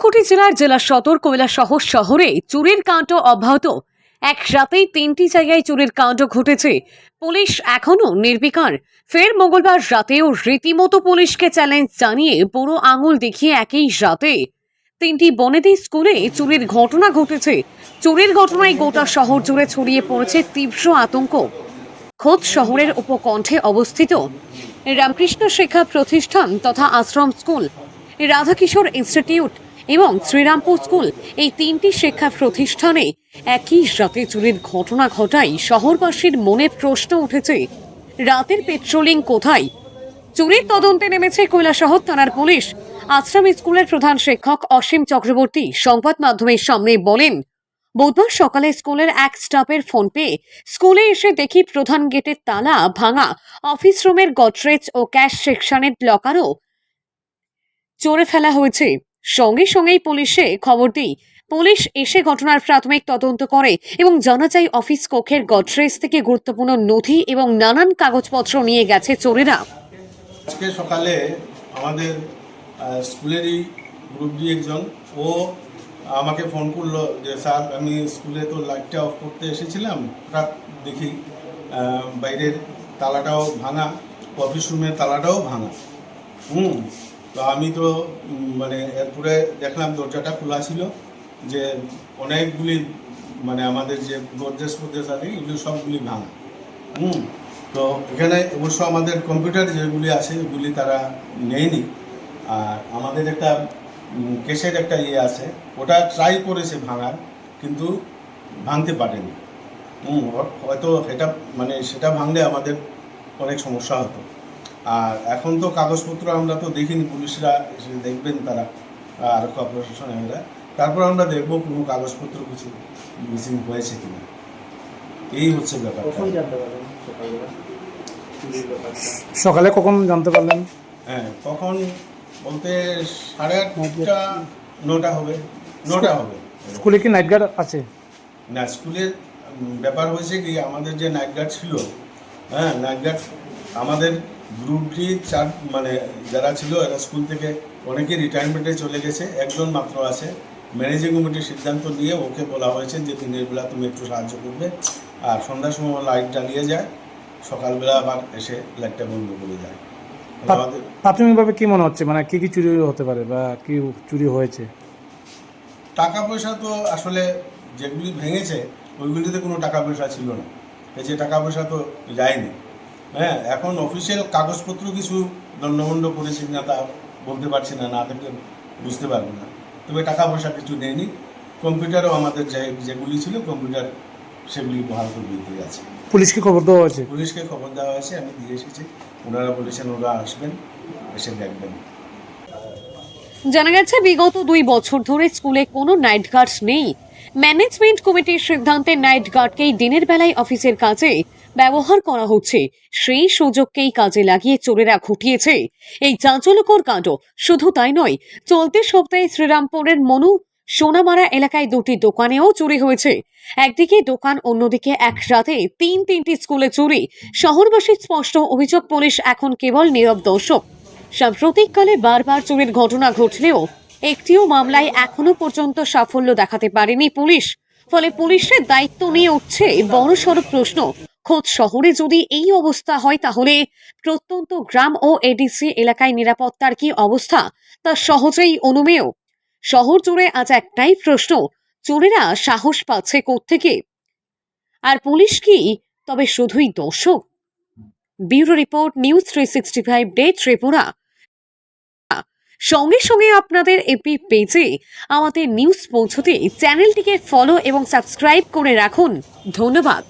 ঊনকোটি জেলার জেলা সদর কৈলাসহর শহরে চুরির কাণ্ড অব্যাহত। এক রাতেই তিনটি জায়গায় চুরির কাণ্ড ঘটেছে। পুলিশ এখনও নির্বিকার। ফের মঙ্গলবার রাতেও রীতিমতো পুলিশকে চ্যালেঞ্জ জানিয়ে বুড়ো আঙুল দেখিয়ে একই রাতে তিনটি বনেদি স্কুলে চুরির ঘটনা ঘটেছে। চুরির ঘটনায় গোটা শহর জুড়ে ছড়িয়ে পড়েছে তীব্র আতঙ্ক। খোদ শহরের উপকণ্ঠে অবস্থিত রামকৃষ্ণ শিক্ষা প্রতিষ্ঠান তথা আশ্রম স্কুল, রাধাকিশোর ইনস্টিটিউট এবং শ্রীরামপুর স্কুল এই তিনটি শিক্ষা প্রতিষ্ঠানে একই সাথে চুরির ঘটনা ঘটায় শহরবাসীর মনে প্রশ্ন উঠেছে, রাতের পেট্রোলিং কোথায়? চুরির তদন্তে নেমেছে কৈলাসহর থানার পুলিশ। আশ্রম স্কুলের প্রধান শিক্ষক অসীম চক্রবর্তী সংবাদ মাধ্যমের সামনে বলেন, বুধবার সকালে স্কুলের এক স্টাফের ফোন পেয়ে স্কুলে এসে দেখি প্রধান গেটের তালা ভাঙা, অফিস রুমের গডরেজ ও ক্যাশ সেকশনের লকারও চড়ে ফেলা হয়েছে। সঙ্গে সঙ্গেই পুলিশে খবর দিই। পুলিশ এসে ঘটনার প্রাথমিক তদন্ত করে এবং জানা যায় অফিস কক্ষের গডরেজ থেকে গুরুত্বপূর্ণ নথি এবং নানান কাগজপত্র নিয়ে গেছে চোরেরা। আজকে সকালে আমাদের স্কুলেরই গ্রুপ ডি একজন, ও আমাকে ফোন করল যে, স্যার, আমি স্কুলে তো লাইটটা অফ করতে এসেছিলাম হঠাৎ দেখি বাইরের তালাটাও ভাঙা অফিস রুমের তালাটাও ভাঙা। হুম তো আমি তো মানে এরপরে দেখলাম দরজাটা খোলা ছিল যে অনেকগুলি মানে আমাদের যে গদ্রেস ফদ্রেস আছে, এগুলো সবগুলি ভাঙা। হুম, তো এখানে অবশ্য আমাদের কম্পিউটার যেগুলি আছে ওগুলি তারা নেয়নি। আর আমাদের একটা কেসের একটা ইয়ে আছে, ওটা ট্রাই করেছে ভাঙার, কিন্তু ভাঙতে পারেনি। হয়তো সেটা মানে সেটা ভাঙলে আমাদের অনেক সমস্যা হতো। আর এখন তো কাগজপত্র আমরা তো দেখিনি পুলিশরা এসে দেখবেন তারা আর প্রশাসনেরা তারপর আমরা দেখব কোনো কাগজপত্র কিছু মিসিং হয়েছে কিনা। এই হচ্ছে কখন ব্যাপারটা। সকালে কখন জানতে পারলেন? হ্যাঁ তখন বলতে সাড়ে আটটা নটা হবে নটা হবে। স্কুলে কি নাইট গার্ড আছে? না স্কুলের ব্যাপার হয়েছে কি আমাদের যে নাইট গার্ড ছিল হ্যাঁ নাইট গার্ড আমাদের গ্রুপটি চার মানে যারা ছিল এরা স্কুল থেকে অনেকে রিটায়ারমেন্টে চলে গেছে একজন মাত্র আছে। ম্যানেজিং কমিটির সিদ্ধান্ত নিয়ে ওকে বলা হয়েছে যে দিনের বেলা তুমি একটু সাহায্য করবে। আর সন্ধ্যার সময় লাইট জ্বালিয়ে যায় সকালবেলা আবার এসে লাইটটা বন্ধ করে যায় প্রাথমিকভাবে কি মনে হচ্ছে? মানে কি কি চুরি হতে পারে বা কি চুরি হয়েছে? টাকা পয়সা তো আসলে যেগুলি ভেঙেছে ওইগুলিতে কোনো টাকা পয়সা ছিল না। এই যে টাকা পয়সা তো যায়নি। হ্যাঁ এখন অফিসিয়াল কাগজপত্র কিছু দণ্ডমণ্ড করেছে কিনা তা বলতে পারছি না না দেখলে বুঝতে পারব না। তবে টাকা পয়সা কিছু নেয়নি কম্পিউটারও আমাদের যে যেগুলি ছিল কম্পিউটার সেগুলি বহাল করে দিতে গেছে পুলিশকে খবর দেওয়া হয়েছে? পুলিশকে খবর দেওয়া হয়েছে আমি দিয়ে এসেছি। ওনারা বলেছেন ওরা আসবেন এসে দেখবেন। জানা গেছে বিগত দুই বছর ধরে স্কুলে কোনো নাইট গার্ড নেই। ম্যানেজমেন্ট কমিটির সিদ্ধান্তে নাইট গার্ডকেই দিনের বেলায় অফিসের কাজে ব্যবহার করা হচ্ছে। সেই সুযোগকেই কাজে লাগিয়ে চোরেরা ঘটিয়েছে। এই চাঞ্চল্যকর কাণ্ড শুধু তাই নয়, চলতি সপ্তাহে শ্রীরামপুরের মনু সোনামারা এলাকায় দুটি দোকানেও চুরি হয়েছে। একদিকে দোকান, অন্যদিকে এক রাতে তিন তিনটি স্কুলে চুরি। শহরবাসীর স্পষ্ট অভিযোগ, পুলিশ এখন কেবল নীরব দর্শক। সাম্প্রতিককালে বারবার চুরির ঘটনা ঘটলেও একটিও মামলায় এখনও পর্যন্ত সাফল্য দেখাতে পারেনি পুলিশ। ফলে পুলিশের দায়িত্ব নিয়ে উঠছে বড়সড় প্রশ্ন। খোদ শহরে যদি এই অবস্থা হয়, তাহলে প্রত্যন্ত গ্রাম ও এডিসি এলাকায় নিরাপত্তার কি অবস্থা? তা সহজেই অনুমেয়। শহর জুড়ে আজ একটাই প্রশ্ন, চোরেরা সাহস পাচ্ছে কোত্থেকে? আর পুলিশ কি, তবে শুধুই দর্শক? Bureau report, news three sixty five, day Tripura. সঙ্গে সঙ্গে আপনাদের এপি পেজে আমাদের নিউজ পৌঁছতে চ্যানেলটিকে ফলো এবং সাবস্ক্রাইব করে রাখুন। ধন্যবাদ।